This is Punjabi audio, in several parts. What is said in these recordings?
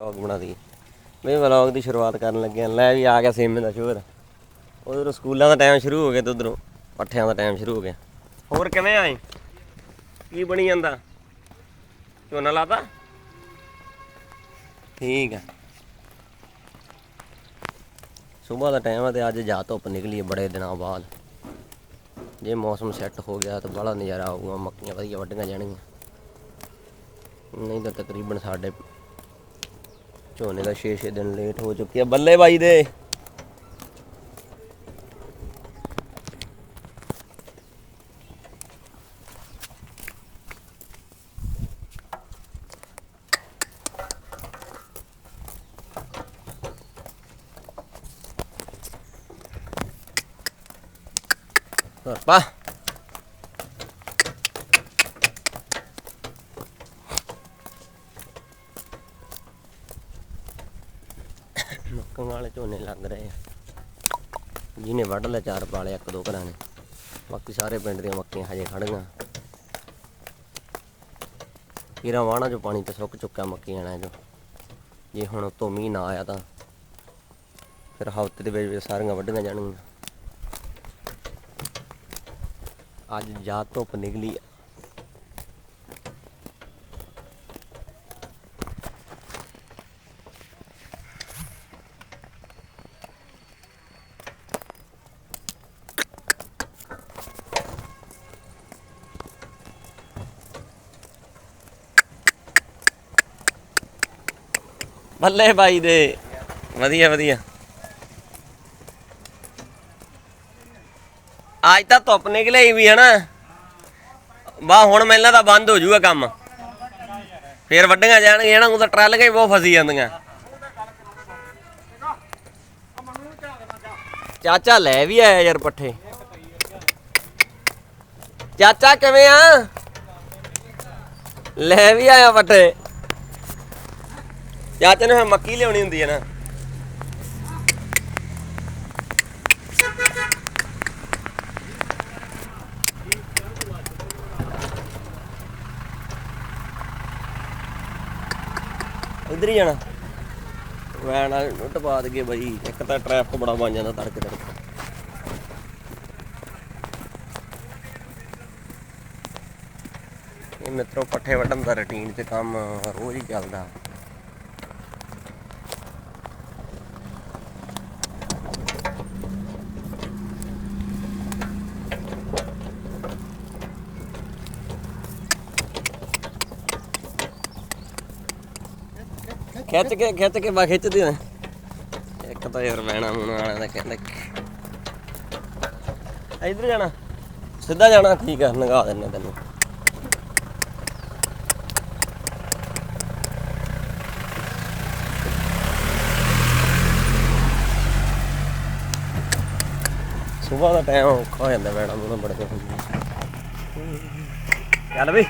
ਵਲੌਗ ਬਣਾ ਦੀ ਮੈਂ ਵਲੌਗ ਦੀ ਸ਼ੁਰੂਆਤ ਕਰਨ ਲੱਗਿਆ। ਲੈ ਵੀ ਆ ਗਿਆ ਸੇਮੇ ਦਾ ਸ਼ੋਰ ਉਧਰੋਂ ਸਕੂਲਾਂ ਦਾ ਟਾਈਮ ਸ਼ੁਰੂ ਹੋ ਗਿਆ ਤੇ ਉਧਰੋਂ ਪੱਠਿਆਂ ਦਾ ਟਾਈਮ ਸ਼ੁਰੂ ਹੋ ਗਿਆ। ਹੋਰ ਕਿਵੇਂ ਆਏ ਕੀ ਬਣੀ ਜਾਂਦਾ? ਝੋਨਾ ਲਾਤਾ? ਠੀਕ ਆ। ਸਵੇਰ ਦਾ ਟਾਈਮ ਆ ਤੇ ਅੱਜ ਜਾ ਧੁੱਪ ਨਿਕਲੀ ਹੈ ਬੜੇ ਦਿਨਾਂ ਬਾਅਦ। ਜੇ ਮੌਸਮ ਸੈੱਟ ਹੋ ਗਿਆ ਤਾਂ ਬੜਾ ਨਜ਼ਾਰਾ ਆਊਗਾ। ਮੱਕੀਆਂ ਵਧੀਆ ਵੱਢੀਆਂ ਜਾਣਗੀਆਂ। ਨਹੀਂ ਤਾਂ ਤਕਰੀਬਨ ਸਾਡੇ ਝੋਨੇ ਦਾ 6-6 ਦਿਨ ਲੇਟ ਹੋ ਚੁੱਕਿਆ ਬੱਲੇ ਬਾਈ ਦੇ। ਪਾ ਮੱਕਾਂ ਵਾਲੇ ਝੋਨੇ ਲੱਗ ਰਹੇ ਆ। ਜਿਹਨੇ ਵੱਢ ਲਿਆ ਚਾਰ ਪਾਲੇ ਇੱਕ ਦੋ ਘਰਾਂ ਨੇ। ਬਾਕੀ ਸਾਰੇ ਪਿੰਡ ਦੀਆਂ ਮੱਕੀਆਂ ਹਜੇ ਖੜੀਆਂ ਕੀਰਾ ਵਾਣਾ ਜੋ ਪਾਣੀ ਤੇ ਸੁੱਕ ਚੁੱਕਾ ਮੱਕੀਆਂ ਨਾਲ ਜੋ ਜੇ ਹੁਣ ਉਤੋਂ ਮੀਂਹ ਨਾ ਆਇਆ ਤਾਂ ਫਿਰ ਹਫ਼ਤੇ ਦੇ ਵਿੱਚ ਵਿੱਚ ਸਾਰੀਆਂ ਵੱਢੀਆਂ ਜਾਣਗੀਆਂ। ਅੱਜ ਜਾ ਧੁੱਪ ਨਿਕਲੀ ਬੱਲੇ ਬਾਈ ਦੇ। ਵਧੀਆ ਵਧੀਆ। ਅੱਜ ਤਾਂ ਧੁੱਪ ਨਿਕਲੀ ਵੀ ਹੈ ਨਾ ਬਾ ਹੁਣ ਮੈਨਾਂ ਤਾਂ ਬੰਦ ਹੋ ਜਾਊਗਾ ਕੰਮ। ਫੇਰ ਵੱਡੀਆਂ ਜਾਣਗੀਆਂ ਨਾ ਉਹ ਤਾਂ ਟਰਾਲੀਆਂ ਹੀ ਬਹੁਤ ਫਸੀ ਜਾਂਦੀਆਂ। ਚਾਚਾ ਲੈ ਵੀ ਆਇਆ ਯਾਰ ਪੱਠੇ। ਚਾਚਾ ਕਿਵੇਂ ਆ? ਲੈ ਵੀ ਆਇਆ ਪੱਠੇ। ਚਾਚੇ ਨੇ ਫਿਰ ਮੱਕੀ ਲਿਆਉਣੀ ਹੁੰਦੀ ਹੈ ਨਾ। ਇਧਰ ਹੀ ਜਾਣਾ। ਵੈਨ ਆ ਨੁੱਟ ਪਾ ਦਗੇ ਬਈ, ਇੱਕ ਤਾਂ ਟ੍ਰੈਫਿਕ ਬੜਾ ਬਣ ਜਾਂਦਾ ਤੜਕੇ ਤੜਕੇ। ਇਹ ਮਿੱਤਰੋ ਪੱਠੇ ਵੱਢਣ ਦਾ ਰੁਟੀਨ ਤੇ ਕੰਮ ਰੋਜ਼ ਹੀ ਚੱਲਦਾ। ਖਿੱਚ ਕੇ ਖਿੱਚ ਕੇ ਬਾ ਖਿੱਚਦੇ ਨੇ ਇੱਕ ਤਾਂ ਯਾਰ ਮੈਣਾ ਮੂਣਾ ਵਾਲਿਆਂ ਦਾ ਕਹਿੰਦਾ ਇਧਰ ਜਾਣਾ। ਸਿੱਧਾ ਜਾਣਾ, ਠੀਕ ਆ, ਨਗਾ ਦਿੰਨੇ ਤੈਨੂੰ। ਸਵੇਰ ਦਾ ਟਾਈਮ ਔਖਾ ਹੋ ਜਾਂਦਾ ਮੈਣਾ ਮੂਣਾ ਬੜੇ ਚੱਲ ਬਈ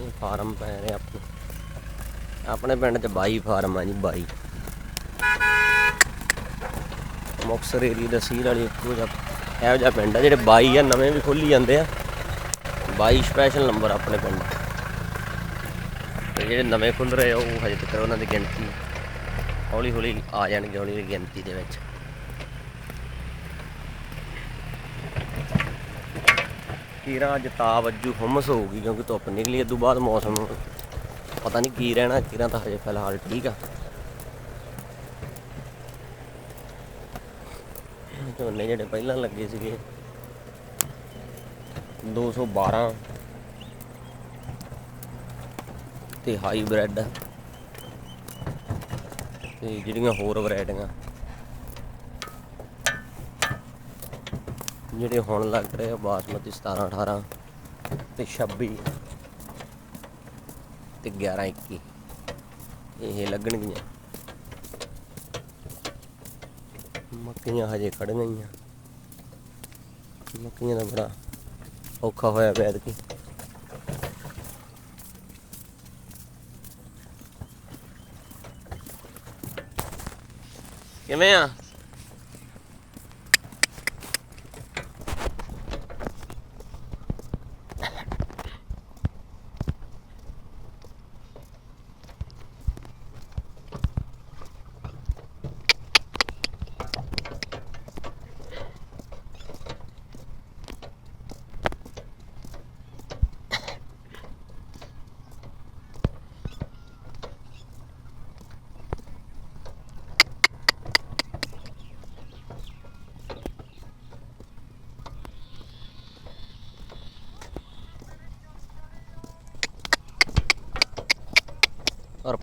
ਇਹ ਫਾਰਮ ਪੈ ਰਹੇ ਆਪਣੇ। ਆਪਣੇ ਪਿੰਡ 'ਚ ਬਾਈ ਫਾਰਮ ਆ ਜੀ, ਬਾਈ। ਮੁਕਸਰ ਏਰੀਆ ਦਾ ਸੀਲ ਵਾਲੀ ਇੱਕੋ ਜਿਹਾ, ਇਹੋ ਜਿਹਾ ਪਿੰਡ ਆ, ਜਿਹੜੇ ਬਾਈ ਆ, ਨਵੇਂ ਵੀ ਖੋਲੀ ਜਾਂਦੇ ਆ। ਬਾਈ ਸਪੈਸ਼ਲ ਨੰਬਰ ਆਪਣੇ ਪਿੰਡ ਤੇ ਜਿਹੜੇ ਨਵੇਂ ਖੁੱਲ ਰਹੇ ਆ, ਉਹ ਹਜੇ ਤੱਕ ਉਹਨਾਂ ਦੀ ਗਿਣਤੀ ਹੌਲੀ ਹੌਲੀ ਆ ਜਾਣਗੇ ਹੌਲੀ ਹੌਲੀ ਗਿਣਤੀ ਦੇ ਵਿੱਚ। ਕੀਰਾ ਅੱਜ ਤਾਪ ਅੱਜੂ ਹਮਸ ਹੋਊਗੀ ਕਿਉਂਕਿ ਧੁੱਪ ਨਿਕਲੀ ਇਸ ਤੋਂ ਬਾਅਦ ਮੌਸਮ ਪਤਾ ਨਹੀਂ ਕੀ ਰਹਿਣਾ ਕੀਰਾ ਤਾਂ ਹਜੇ ਫਿਲਹਾਲ ਠੀਕ ਆ। ਝੋਨੇ ਜਿਹੜੇ ਪਹਿਲਾਂ ਲੱਗੇ ਸੀਗੇ 212 ਤੇ ਹਾਈਬ੍ਰਿਡ ਤੇ ਜਿਹੜੀਆਂ ਹੋਰ ਵੈਰਾਈਟੀਆਂ। ਜਿਹੜੇ ਹੁਣ ਲੱਗ ਰਹੇ ਆ, ਬਾਸਮਤੀ 17 18 ਤੇ 26 ਤੇ 11 21 ਇਹ ਲੱਗਣਗੀਆਂ। ਮੱਕੀਆਂ ਹਜੇ ਖੜੀਆਂ ਹੀ ਆ। ਮੱਕੀਆਂ ਦਾ ਬੜਾ ਔਖਾ ਹੋਇਆ ਪਿਆ ਐਤਕੀ। ਕਿਵੇਂ ਆ?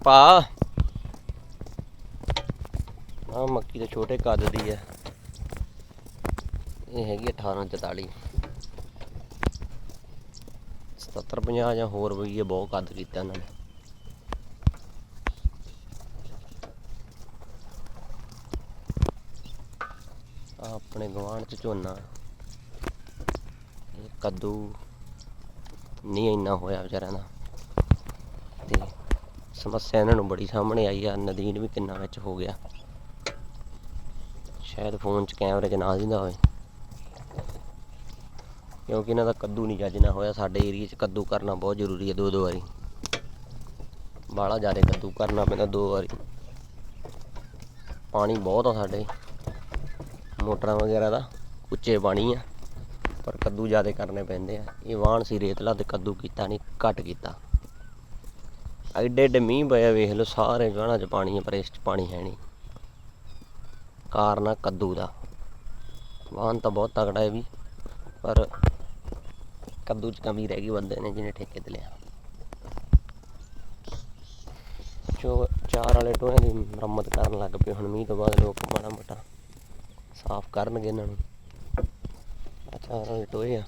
ਪਾ। ਆ ਮੱਕੀ ਦੇ ਛੋਟੇ ਕੱਦ ਦੀ ਹੈ ਇਹ ਹੈਗੀ 1844 77 50 ਜਾਂ ਹੋਰ ਵੀ ਇਹ ਬਹੁਤ ਕੱਦ ਕੀਤਾ ਇਹਨਾਂ ਨੇ। ਆਪਣੇ ਗਵਾਂਢ ਚ ਝੋਨਾ। ਕੱਦੂ ਨਹੀਂ ਇੰਨਾ ਹੋਇਆ ਵਿਚਾਰਿਆਂ ਦਾ। ਤੇ ਸਮੱਸਿਆ ਇਹਨਾਂ ਨੂੰ ਬੜੀ ਸਾਹਮਣੇ ਆਈ ਆ, ਨਦੀਨ ਵੀ ਕਿੰਨਾ ਵਿੱਚ ਹੋ ਗਿਆ। ਸ਼ਾਇਦ ਫੋਨ 'ਚ ਕੈਮਰੇ 'ਚ ਨਾ ਦਿੰਦਾ ਹੋਵੇ। ਕਿਉਂਕਿ ਇਹਨਾਂ ਦਾ ਕੱਦੂ ਨਹੀਂ ਚੱਜ ਨਾਲ ਹੋਇਆ, ਸਾਡੇ ਏਰੀਆ 'ਚ ਕੱਦੂ ਕਰਨਾ ਬਹੁਤ ਜ਼ਰੂਰੀ ਹੈ ਦੋ ਦੋ ਵਾਰੀ। ਬਾਹਲਾ ਜ਼ਿਆਦਾ ਕੱਦੂ ਕਰਨਾ ਪੈਂਦਾ ਦੋ ਵਾਰੀ। ਪਾਣੀ ਬਹੁਤ ਆ ਸਾਡੇ। ਮੋਟਰਾਂ ਵਗੈਰਾ ਦਾ ਉੱਚੇ ਪਾਣੀ ਆ, ਪਰ ਕੱਦੂ ਜ਼ਿਆਦਾ ਕਰਨੇ ਪੈਂਦੇ ਆ। ਇਹ ਵਾਹਣ ਸੀ ਰੇਤਲਾ ਤੇ ਕੱਦੂ ਕੀਤਾ ਨਹੀਂ, ਘੱਟ ਕੀਤਾ। ਐਡੇ ਐਡੇ ਮੀਂਹ ਪਿਆ ਵੇਖ ਲਓ ਸਾਰੇ ਗਾਣਾ 'ਚ ਪਾਣੀ ਹੈ ਪਰ ਇਸ 'ਚ ਪਾਣੀ ਹੈ ਨਹੀਂ। ਕਾਰਨ ਆ ਕੱਦੂ ਦਾ। ਵਾਹਨ ਤਾਂ ਬਹੁਤ ਤਕੜਾ ਹੈ ਵੀ, ਪਰ ਕੱਦੂ 'ਚ ਕਮੀ ਰਹਿ ਗਈ ਬੰਦੇ ਨੇ ਜਿਹਨੇ ਠੇਕੇ ਤੇ ਲਿਆ। ਜੋ ਚਾਰ ਵਾਲੇ ਟੋਏ ਦੀ ਮੁਰੰਮਤ ਕਰਨ ਲੱਗ ਪਏ, ਹੁਣ ਮੀਂਹ ਤੋਂ ਬਾਅਦ ਲੋਕ ਮਾੜਾ ਮੋਟਾ ਸਾਫ਼ ਕਰਨਗੇ ਇਹਨਾਂ ਨੂੰ। ਚਾਰ ਵਾਲੇ ਟੋਏ ਆ।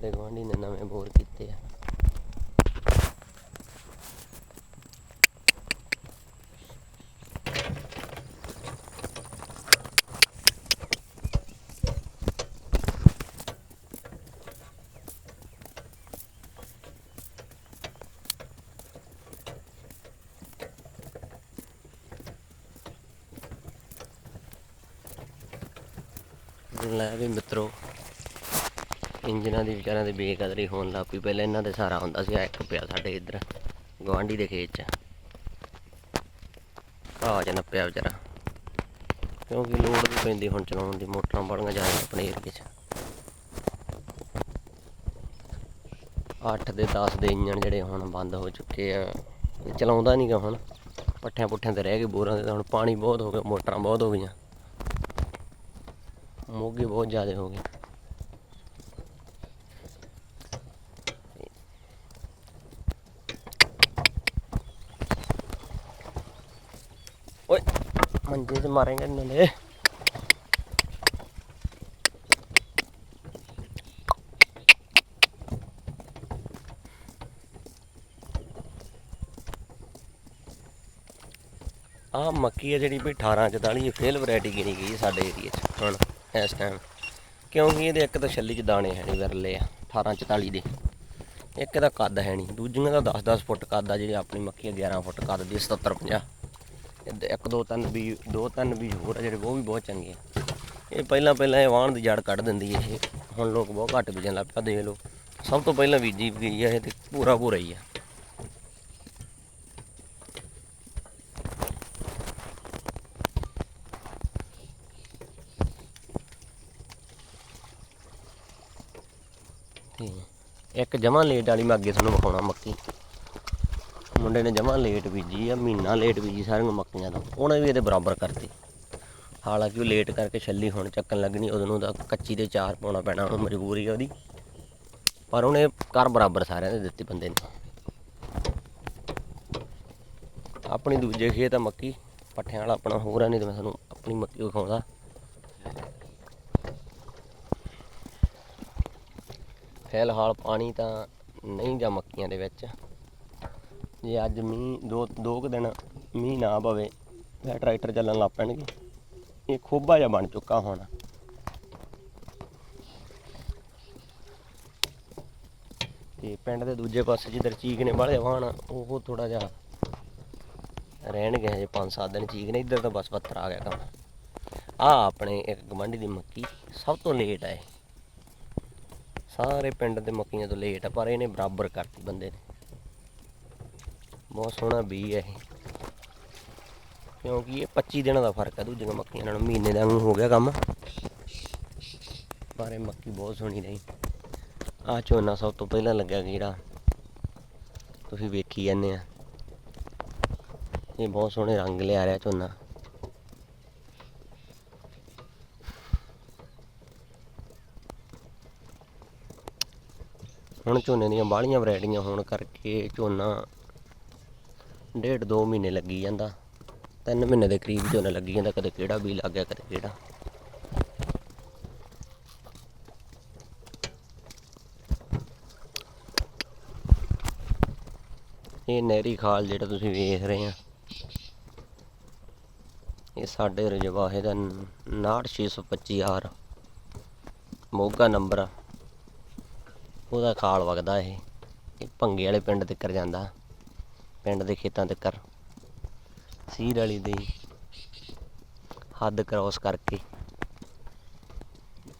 ਆਹ ਸਾਡੇ ਗੁਆਂਢੀ ਨੇ ਨਵੇਂ ਬੋਰ ਕੀਤੇ ਆ। ਲੈ ਵੀ ਮਿੱਤਰੋ ਇੰਜਨਾਂ ਦੀ ਵਿਚਾਰਿਆਂ ਦੀ ਬੇਕਦਰੀ ਹੋਣ ਲੱਗ ਪਈ। ਪਹਿਲਾਂ ਇਹਨਾਂ ਦੇ ਸਾਰਾ ਹੁੰਦਾ ਸੀ, ਆਹ ਇੱਕ ਪਿਆ ਸਾਡੇ ਇੱਧਰ ਗਵਾਂਢੀ ਦੇ ਖੇਤ 'ਚ। ਘਾਹ 'ਚ ਨੱਪਿਆ ਵਿਚਾਰਾ। ਕਿਉਂਕਿ ਲੋੜ ਵੀ ਪੈਂਦੀ ਹੁਣ ਚਲਾਉਣ ਦੀ, ਮੋਟਰਾਂ ਬੜੀਆਂ ਜ਼ਿਆਦਾ ਆਪਣੇ ਏਰੀਏ 'ਚ। 8 ਦੇ 10 ਦੇ ਇੰਜਣ ਜਿਹੜੇ ਹੁਣ ਬੰਦ ਹੋ ਚੁੱਕੇ ਆ, ਇਹ ਚਲਾਉਂਦਾ ਨਹੀਂਗਾ ਹੁਣ। ਪੱਠਿਆਂ ਪੁੱਠਿਆਂ ਤੇ ਰਹਿ ਗਏ ਬੋਰਾਂ ਦੇ ਤਾਂ ਹੁਣ ਪਾਣੀ ਬਹੁਤ ਹੋ ਗਿਆ, ਮੋਟਰਾਂ ਬਹੁਤ ਹੋ ਗਈਆਂ। ਮੋਗੇ ਬਹੁਤ ਜ਼ਿਆਦਾ ਹੋ ਗਏ। ਮੰਜੇ 'ਚ ਮਾਰੇਂਗੇ ਇਹਨਾਂ ਨੇ ਆਹ ਮੱਕੀ ਹੈ ਜਿਹੜੀ ਵੀ 18 44 ਇਹ ਫੇਲ ਵੈਰਾਈਟੀ ਗਿਣੀ ਗਈ ਸਾਡੇ ਏਰੀਆ 'ਚ। ਹੁਣ। ਇਸ ਟਾਈਮ ਕਿਉਂਕਿ ਇਹਦੇ ਇੱਕ ਤਾਂ ਛੱਲੀ 'ਚ ਦਾਣੇ ਹੈ ਨਹੀਂ ਵਿਰਲੇ ਆ 18 44 ਦੇ। ਇੱਕ ਇਹਦਾ ਕੱਦ ਹੈ ਨਹੀਂ ਦੂਜੀਆਂ ਦਾ 10 10 ਫੁੱਟ ਕੱਦ ਆ ਜਿਹੜੀ ਆਪਣੀ ਮੱਕੀ ਆ 11 ਫੁੱਟ ਕੱਦ ਦੀ 77 50 ਇਹਦੇ ਇੱਕ ਦੋ ਤਿੰਨ ਬੀਜ ਦੋ ਤਿੰਨ ਬੀਜ ਹੋਰ ਆ ਜਿਹੜੇ, ਉਹ ਵੀ ਬਹੁਤ ਚੰਗੇ ਆ। ਇਹ ਪਹਿਲਾਂ ਪਹਿਲਾਂ ਇਹ ਵਾਹਣ ਦੀ ਜੜ ਕੱਢ ਦਿੰਦੀ ਹੈ ਇਹ। ਹੁਣ ਲੋਕ ਬਹੁਤ ਘੱਟ ਬੀਜਣ ਲੱਗ ਪਿਆ, ਦੇਖ ਲਓ। ਸਭ ਤੋਂ ਪਹਿਲਾਂ ਬੀਜੀ ਗਈ ਹੈ ਇਹ ਤੇ ਪੂਰਾ ਪੂਰਾ ਹੀ ਆ। ਇੱਕ ਜਮਾਂ ਲੇਟ ਵਾਲੀ ਮੈਂ ਅੱਗੇ ਤੁਹਾਨੂੰ ਵਿਖਾਉਣਾ ਮੱਕੀ। ਮੁੰਡੇ ਨੇ ਜਮਾਂ ਲੇਟ ਬੀਜੀ ਆ, ਮਹੀਨਾ ਲੇਟ ਬੀਜੀ ਸਾਰੀਆਂ ਮੱਕੀਆਂ ਦਾ ਉਹਨੇ ਵੀ ਇਹਦੇ ਬਰਾਬਰ ਕਰਤੀ। ਹਾਲਾਂਕਿ ਉਹ ਲੇਟ ਕਰਕੇ ਛੱਲੀ ਹੁਣ ਚੱਕਣ ਲੱਗਣੀ, ਉਦੋਂ ਨੂੰ ਤਾਂ ਕੱਚੀ ਦੇ ਚਾਰ ਪਾਉਣਾ ਪੈਣਾ ਉਹਨੂੰ ਮਜਬੂਰੀ ਆ ਉਹਦੀ। ਪਰ ਉਹਨੇ ਕਰ ਬਰਾਬਰ ਸਾਰਿਆਂ ਦੇ ਦਿੱਤੀ ਬੰਦੇ ਨੇ। ਆਪਣੀ ਦੂਜੇ ਖੇਤ ਆ ਮੱਕੀ, ਪੱਠਿਆਂ ਵਾਲਾ ਆਪਣਾ, ਹੋਰ ਨਹੀਂ ਤਾਂ ਮੈਂ ਤੁਹਾਨੂੰ ਆਪਣੀ ਮੱਕੀ ਵਿਖਾਉਂਦਾ। ਫਿਲਹਾਲ ਪਾਣੀ ਤਾਂ ਨਹੀਂ ਜਾ ਮੱਕੀਆਂ ਦੇ ਵਿੱਚ। ਜੇ ਅੱਜ ਮੀਂਹ ਦੋ ਦੋ ਕੁ ਦਿਨ ਮੀਂਹ ਨਾ ਪਵੇ ਫਿਰ ਟਰੈਕਟਰ ਚੱਲਣ ਲੱਗ ਪੈਣਗੇ। ਇਹ ਖੋਬਾ ਜਿਹਾ ਬਣ ਚੁੱਕਾ ਹੁਣ। ਤੇ ਪਿੰਡ ਦੇ ਦੂਜੇ ਪਾਸੇ ਜਿੱਧਰ ਚੀਕ ਨੇ ਵਾਲੇ ਵਾਹਣ, ਉਹ ਥੋੜਾ ਜਿਹਾ ਰਹਿਣਗੇ ਹਜੇ 5-7 ਦਿਨ ਚੀਕ ਨੇ, ਇੱਧਰ ਤਾਂ ਬਸ ਪੱਥਰ ਆ ਗਿਆ ਕੰਮ। ਆ ਆਪਣੇ ਇੱਕ ਗਵੰਡੀ ਦੀ ਮੱਕੀ, ਸਭ ਤੋਂ ਲੇਟ ਹੈ ਸਾਰੇ ਪਿੰਡ ਦੇ ਮੱਕੀਆਂ ਤੋਂ ਲੇਟ ਆ, ਪਰ ਇਹਨੇ ਬਰਾਬਰ ਕਰਤੀ ਬੰਦੇ ਨੇ। ਬਹੁਤ ਸੋਹਣਾ ਬੀ ਹੈ ਇਹ। ਕਿਉਂਕਿ ਇਹ 25 ਦਿਨਾਂ ਦਾ ਫ਼ਰਕ ਹੈ, ਦੂਜੀਆਂ ਮੱਕੀਆਂ ਨਾਲੋਂ ਮਹੀਨੇ ਦਾ ਨੂੰ ਹੋ ਗਿਆ ਕੰਮ। ਪਰ ਇਹ ਮੱਕੀ ਬਹੁਤ ਸੋਹਣੀ ਰਹੀ। ਆ ਝੋਨਾ ਸਭ ਤੋਂ ਪਹਿਲਾਂ ਲੱਗਿਆ ਜਿਹੜਾ ਤੁਸੀਂ ਵੇਖੀ ਜਾਂਦੇ ਆ। ਇਹ ਬਹੁਤ ਸੋਹਣੇ ਰੰਗ ਲਿਆ ਰਿਹਾ ਝੋਨਾ। ਹੁਣ ਝੋਨੇ ਦੀਆਂ ਬਾਹਲੀਆਂ ਵੈਰਾਈਟੀਆਂ ਹੋਣ ਕਰਕੇ ਝੋਨਾ ਡੇਢ ਦੋ ਮਹੀਨੇ ਲੱਗੀ ਜਾਂਦਾ। ਤਿੰਨ ਮਹੀਨੇ ਦੇ ਕਰੀਬ ਝੋਨਾ ਲੱਗੀ ਜਾਂਦਾ, ਕਦੇ ਕਿਹੜਾ ਬੀ ਲੱਗ ਗਿਆ, ਕਦੇ ਕਿਹੜਾ। ਇਹ ਨਹਿਰੀ ਖਾਲ ਜਿਹੜਾ ਤੁਸੀਂ ਵੇਖ ਰਹੇ ਆ, ਇਹ ਸਾਡੇ ਰਜਵਾਹੇ ਦਾ 62625 ਆਰ ਮੋਗਾ ਨੰਬਰ ਉਹਦਾ ਖਾਲ ਵਗਦਾ ਇਹ ਇਹ ਭੰਗੇ ਵਾਲੇ ਪਿੰਡ ਤੱਕਰ ਜਾਂਦਾ। ਪਿੰਡ ਦੇ ਖੇਤਾਂ ਤੱਕਰ ਸੀਰ ਵਾਲੀ ਦੀ ਹੱਦ ਕ੍ਰਾਸ ਕਰਕੇ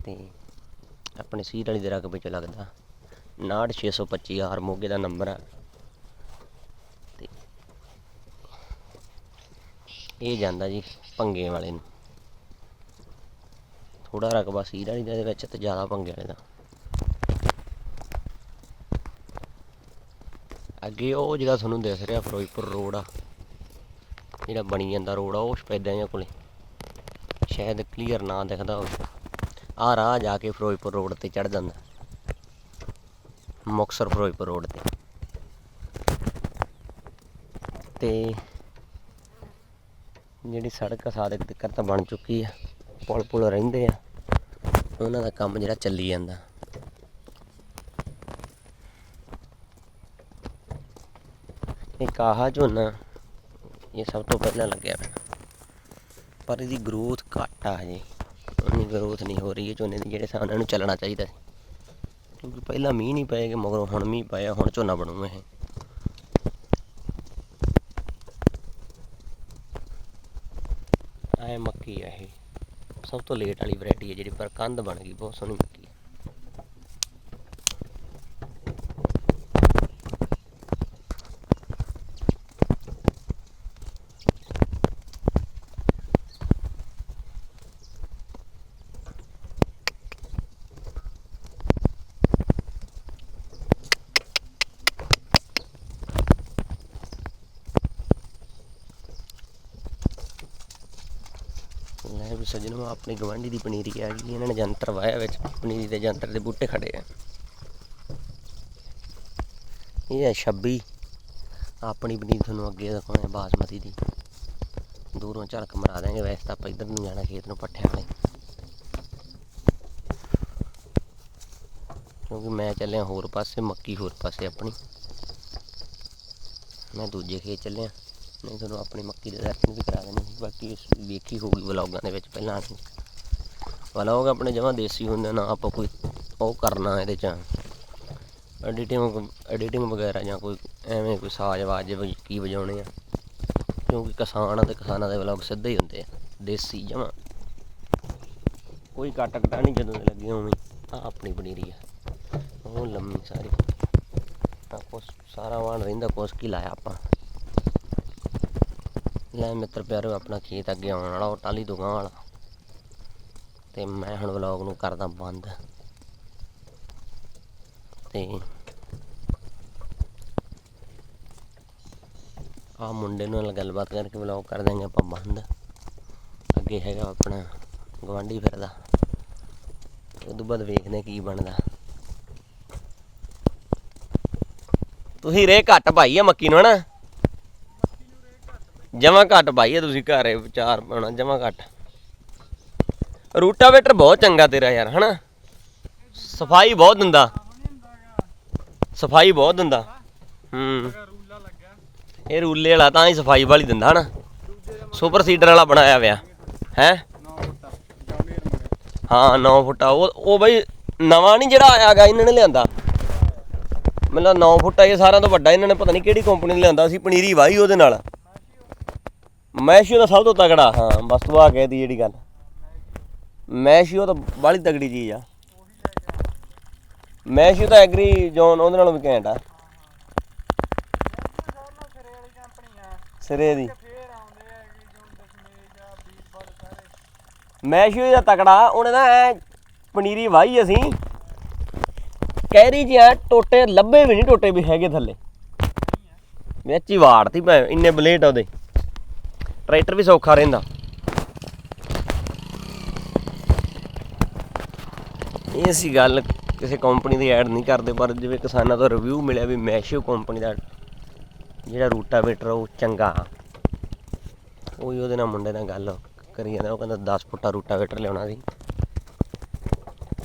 ਤੇ ਆਪਣੇ ਸੀਰ ਵਾਲੀ ਦੇ ਰਕਬੇ ਚ ਲੱਗਦਾ 62625 ਆਰ ਮੋਗੇ ਦਾ ਨੰਬਰ ਆ। ਤੇ ਇਹ ਜਾਂਦਾ ਜੀ ਪੰਗੇ ਵਾਲੇ ਨੂੰ। ਥੋੜਾ ਰਕਬਾ ਸੀਰ ਵਾਲੀ ਦੇ ਵਿੱਚ ਤੇ ਜ਼ਿਆਦਾ ਪੰਗੇ ਵਾਲੇ ਦਾ। ਅੱਗੇ ਉਹ ਜਿਹੜਾ ਤੁਹਾਨੂੰ ਦਿਸ ਰਿਹਾ ਫਿਰੋਜ਼ਪੁਰ ਰੋਡ ਆ, ਜਿਹੜਾ ਬਣੀ ਜਾਂਦਾ ਰੋਡ ਆ, ਉਹ ਸਪੈਦਾਂ ਜਾਂ ਕੋਲੇ। ਸ਼ਾਇਦ ਕਲੀਅਰ ਨਾ ਦਿਖਦਾ ਹੋਵੇ। ਆ ਰਾਹ ਜਾ ਕੇ ਫਿਰੋਜ਼ਪੁਰ ਰੋਡ ਤੇ ਚੜ ਜਾਂਦਾ। ਮੁਕਤਸਰ ਫਿਰੋਜ਼ਪੁਰ ਰੋਡ ਤੇ। ਤੇ ਜਿਹੜੀ ਸੜਕ ਆ ਸਾਦਕ ਤੱਕ ਤਾਂ ਬਣ ਚੁੱਕੀ ਆ। ਪੁਲ ਪੁਲ ਰਹਿੰਦੇ ਆ। ਉਹਨਾਂ ਦਾ ਕੰਮ ਜਿਹੜਾ ਚੱਲੀ ਜਾਂਦਾ। ਇੱਕ ਕਾਹਾ ਝੋਨਾ? ਇਹ ਸਭ ਤੋਂ ਪਹਿਲਾਂ ਲੱਗਿਆ ਪਿਆ। ਪਰ ਇਹਦੀ ਗਰੋਥ ਘੱਟ ਆ ਹਜੇ। ਉਨੀ ਗਰੋਥ ਨਹੀਂ ਹੋ ਰਹੀ ਹੈ ਝੋਨੇ ਦੀ, ਜਿਹੜੇ ਹਿਸਾਬ ਨਾਲ ਇਹਨੂੰ ਚੱਲਣਾ ਚਾਹੀਦਾ ਸੀ। ਕਿਉਂਕਿ ਪਹਿਲਾਂ ਮੀਂਹ ਨਹੀਂ ਪਏ ਕਿ ਮਗਰੋਂ ਹੁਣ ਮੀਂਹ ਪਿਆ ਹੁਣ ਝੋਨਾ ਬਣੂਗਾ ਇਹ। ਐ ਮੱਕੀ ਆ ਇਹ। ਸਭ ਤੋਂ ਲੇਟ ਵਾਲੀ ਵੈਰਾਈਟੀ ਹੈ ਜਿਹੜੀ, ਪਰ ਕੰਧ ਬਣ ਗਈ, ਬਹੁਤ ਸੋਹਣੀ ਮੱਕੀ ਹੈ। ਲੈ ਵੀ ਸੱਜਣੋ, ਆਪਣੀ ਗਵਾਂਢੀ ਦੀ ਪਨੀਰੀ ਆ ਗਈ ਇਹਨਾਂ ਨੇ ਜੰਤਰ ਵਾਇਆ ਵਿੱਚ, ਪਨੀਰੀ ਦੇ ਜੰਤਰ ਦੇ ਬੂਟੇ ਖੜੇ ਆ। ਇਹ ਹੈ 26 ਆਪਣੀ ਪਨੀਰੀ ਤੁਹਾਨੂੰ ਅੱਗੇ ਦਿਖਾਉਣਾ ਬਾਸਮਤੀ ਦੀ। ਦੂਰੋਂ ਝਲਕ ਮਰਾ ਦੇਾਂਗੇ ਵੈਸੇ ਤਾਂ ਆਪਾਂ ਇੱਧਰ ਨੂੰ ਜਾਣਾ, ਖੇਤ ਨੂੰ ਪੱਠਿਆਂ ਵਾਲੇ। ਕਿਉਂਕਿ ਮੈਂ ਚੱਲਿਆ ਹੋਰ ਪਾਸੇ, ਮੱਕੀ ਹੋਰ ਪਾਸੇ ਆਪਣੀ। ਮੈਂ ਦੂਜੇ ਖੇਤ ਚੱਲਿਆ। ਨਹੀਂ ਤੁਹਾਨੂੰ ਆਪਣੀ ਮੱਕੀ ਦੇ ਦਰਸ਼ਨ ਵੀ ਕਰਾ ਦੇਣੀ ਬਾਕੀ ਇਸ ਵੇਖੀ ਹੋਊਗੀ ਵਲੌਗਾਂ ਦੇ ਵਿੱਚ ਪਹਿਲਾਂ ਵਲੌਗ ਆਪਣੇ ਜਮਾਂ ਦੇਸੀ ਹੁੰਦੇ ਨਾ, ਆਪਾਂ ਕੋਈ ਉਹ ਕਰਨਾ ਇਹਦੇ ਚ। ਐਡੀਟਿੰਗ ਐਡੀਟਿੰਗ ਵਗੈਰਾ ਜਾਂ ਕੋਈ ਐਵੇਂ ਕੋਈ ਸਾਜ਼ ਵਾਜ ਕੀ ਵਜਾਉਣੇ ਆ। ਕਿਉਂਕਿ ਕਿਸਾਨ ਆ ਤੇ ਕਿਸਾਨਾਂ ਦੇ ਵਲੌਗ ਸਿੱਧੇ ਹੀ ਹੁੰਦੇ ਆ, ਦੇਸੀ ਜਮਾਂ। ਕੋਈ ਕੱਟ ਕਟਾ ਨਹੀਂ ਜਦੋਂ ਦੇ ਲੱਗੇ ਉਵੇਂ ਆ ਆਪਣੀ ਪਨੀਰੀ ਆ। ਉਹ ਲੰਮੀ ਸਾਰੀ। ਆ ਕੁਛ ਸਾਰਾ ਵਾਣ ਰਹਿੰਦਾ, ਕੁਛ ਕੀ ਲਾਇਆ ਆਪਾਂ। ਲੈ ਮਿੱਤਰ ਪਿਆਰੋ, ਆਪਣਾ ਖੇਤ ਅੱਗੇ ਆਉਣ ਵਾਲਾ, ਉਹ ਟਾਲੀ ਦੁਕਾਨ ਵਾਲਾ। ਤੇ ਮੈਂ ਹੁਣ ਵਲੌਗ ਨੂੰ ਕਰਦਾ ਬੰਦ। ਤੇ ਆ ਮੁੰਡੇ ਨਾਲ ਗੱਲਬਾਤ ਕਰਕੇ ਵਲੌਗ ਕਰ ਦਾਂਗੇ ਆਪਾਂ ਬੰਦ। ਅੱਗੇ ਹੈਗਾ ਆਪਣਾ ਗਵਾਂਢੀ ਫਿਰਦਾ। ਉਹ ਤੋਂ ਬਾਅਦ ਵੇਖਦੇ ਕੀ ਬਣਦਾ। ਤੁਸੀਂ ਰੇ ਘੱਟ ਪਾਈ ਆ ਮੱਕੀ ਨੂੰ, ਹਨਾ? ਜਮਾ ਘੱਟ ਪਾਈ ਆ ਤੁਸੀਂ ਘਰੇ ਵਿਚਾਰ ਪਾਉਣਾ ਜਮਾ ਘੱਟ। ਰੂਟਾਵੇਟਰ ਬਹੁਤ ਚੰਗਾ ਤੇਰਾ ਯਾਰ, ਹਨਾ? ਸਫ਼ਾਈ ਬਹੁਤ ਦਿੰਦਾ। ਸਫ਼ਾਈ ਬਹੁਤ ਦਿੰਦਾ। ਹੂੰ। ਇਹ ਰੂਲੇ ਵਾਲਾ ਤਾਂ ਹੀ ਸਫ਼ਾਈ ਵਾਲੀ ਦਿੰਦਾ, ਹਨਾ? ਸੁਪਰ ਸੀਡਰ ਵਾਲਾ ਬਣਾਇਆ ਹੋਇਆ, ਹੈ? ਹਾਂ 9 ਫੁੱਟਾ ਉਹ ਉਹ ਬਈ ਨਵਾਂ ਨਹੀਂ ਜਿਹੜਾ ਆਇਆਗਾ, ਇਹਨਾਂ ਨੇ ਲਿਆਂਦਾ। ਮਤਲਬ 9 ਫੁੱਟਾ ਇਹ ਸਾਰਿਆਂ ਤੋਂ ਵੱਡਾ। ਇਹਨਾਂ ਨੇ ਪਤਾ ਨਹੀਂ ਕਿਹੜੀ ਕੰਪਨੀ ਨੇ ਲਿਆਂਦਾ ਸੀ, ਪਨੀਰੀ ਵਾਹੀ ਉਹਦੇ ਨਾਲ। ਮੈਸ਼ੀਓ ਦਾ ਸਭ ਤੋਂ ਤਗੜਾ ਹਾਂ, ਬਸ ਤੂੰ ਆ ਕਹਿਦੀ ਜਿਹੜੀ ਗੱਲ। ਮੈਸ਼ੀਓ ਤਾਂ ਬਾਹਲੀ ਤਗੜੀ ਚੀਜ਼ ਆ। ਮੈਸ਼ੀਓ ਤਾਂ ਐਗਰੀ ਜੋਨ, ਉਹਦੇ ਨਾਲੋਂ ਵੀ ਘੈਂਟ ਆ। ਸਿਰੇ ਦੀ। ਮੈਸ਼ੀਓ ਦਾ ਤਕੜਾ, ਉਹਨੇ ਨਾ ਐ ਪਨੀਰੀ ਵਾਹੀ ਅਸੀਂ। ਕਹਿਰੀ ਜਿਹਾ ਟੋਟੇ ਲੱਭੇ ਵੀ ਨਹੀਂ, ਟੋਟੇ ਵੀ ਹੈਗੇ ਥੱਲੇ। ਵਿੱਚ ਹੀ ਵਾੜਤੀ ਭੈ ਇੰਨੇ ਬਲੇਟ ਆ ਉਹਦੇ। ਟਰੈਕਟਰ ਵੀ ਸੌਖਾ ਰਹਿੰਦਾ। ਇਹ ਸੀ ਗੱਲ ਕਿਸੇ ਕੰਪਨੀ ਦੀ ਐਡ ਨਹੀਂ ਕਰਦੇ, ਪਰ ਜਿਵੇਂ ਕਿਸਾਨਾਂ ਤੋਂ ਰਿਵਿਊ ਮਿਲਿਆ ਵੀ ਮੈਸ਼ੋ ਕੰਪਨੀ ਦਾ ਜਿਹੜਾ ਰੂਟਾਵੇਟਰ ਉਹ ਚੰਗਾ ਉਹੀ ਉਹਦੇ ਨਾਲ ਮੁੰਡੇ ਨਾਲ ਗੱਲ ਕਰੀ ਜਾਂਦਾ, ਉਹ ਕਹਿੰਦਾ 10 ਫੁੱਟਾ ਰੂਟਾਵੇਟਰ ਲਿਆਉਣਾ ਸੀ।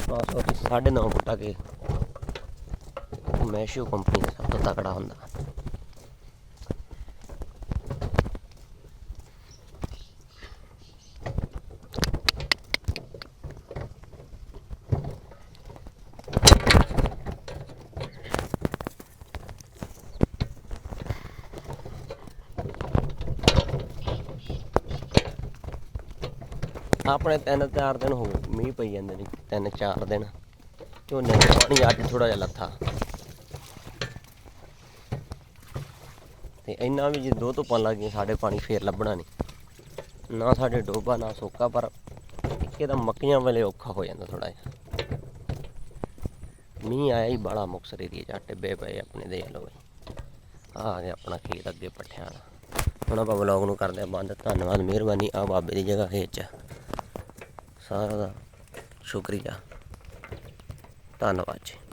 ਬਸ ਉਹ ਸਾਢੇ ਨੌ ਫੁੱਟਾ ਕੇ ਮੈਸ਼ੋ ਕੰਪਨੀ ਦਾ ਸਭ ਤੋਂ ਤਕੜਾ ਹੁੰਦਾ। ਆਪਣੇ ਤਿੰਨ ਚਾਰ ਦਿਨ ਹੋ ਗਏ, ਮੀਂਹ ਪਈ ਜਾਂਦੇ ਨੇ, ਤਿੰਨ ਚਾਰ ਦਿਨ। ਝੋਨੇ ਦਾ ਪਾਣੀ ਅੱਜ ਥੋੜਾ ਜਿਹਾ ਲੱਥਾ। ਤੇ ਇੰਨਾ ਵੀ ਜੇ ਦੋ ਧੁੱਪਾਂ ਲੱਗ ਗਈਆਂ, ਸਾਡੇ ਪਾਣੀ ਫੇਰ ਲੱਭਣਾ ਨਹੀਂ ਨਾ ਸਾਡੇ ਡੋਬਾ, ਨਾ ਸੋਕਾ, ਪਰ ਇੱਕੇ ਤਾਂ ਮੱਕੀਆਂ ਵੇਲੇ ਔਖਾ ਹੋ ਜਾਂਦਾ ਥੋੜਾ ਜਿਹਾ। ਮੀਂਹ ਆਇਆ ਹੀ ਬੜਾ ਮੁਕਸਰ ਏਰੀਆ ਜਾਂ ਟਿੱਬੇ ਪਏ ਆਪਣੇ, ਦੇਖ ਲਓ ਆ ਗਿਆ ਆਪਣਾ ਖੇਤ ਅੱਗੇ ਪੱਠਿਆਂ ਦਾ ਹੁਣ ਆਪਾਂ ਵਲੌਗ ਨੂੰ ਕਰਦੇ ਆ ਬੰਦ। ਧੰਨਵਾਦ, ਮਿਹਰਬਾਨੀ ਆ ਬਾਬੇ ਦੀ ਜਗ੍ਹਾ ਖੇਤ ਚ। ਸਾਰਾ ਦਾ ਸ਼ੁਕਰੀਆ। ਧੰਨਵਾਦ ਜੀ।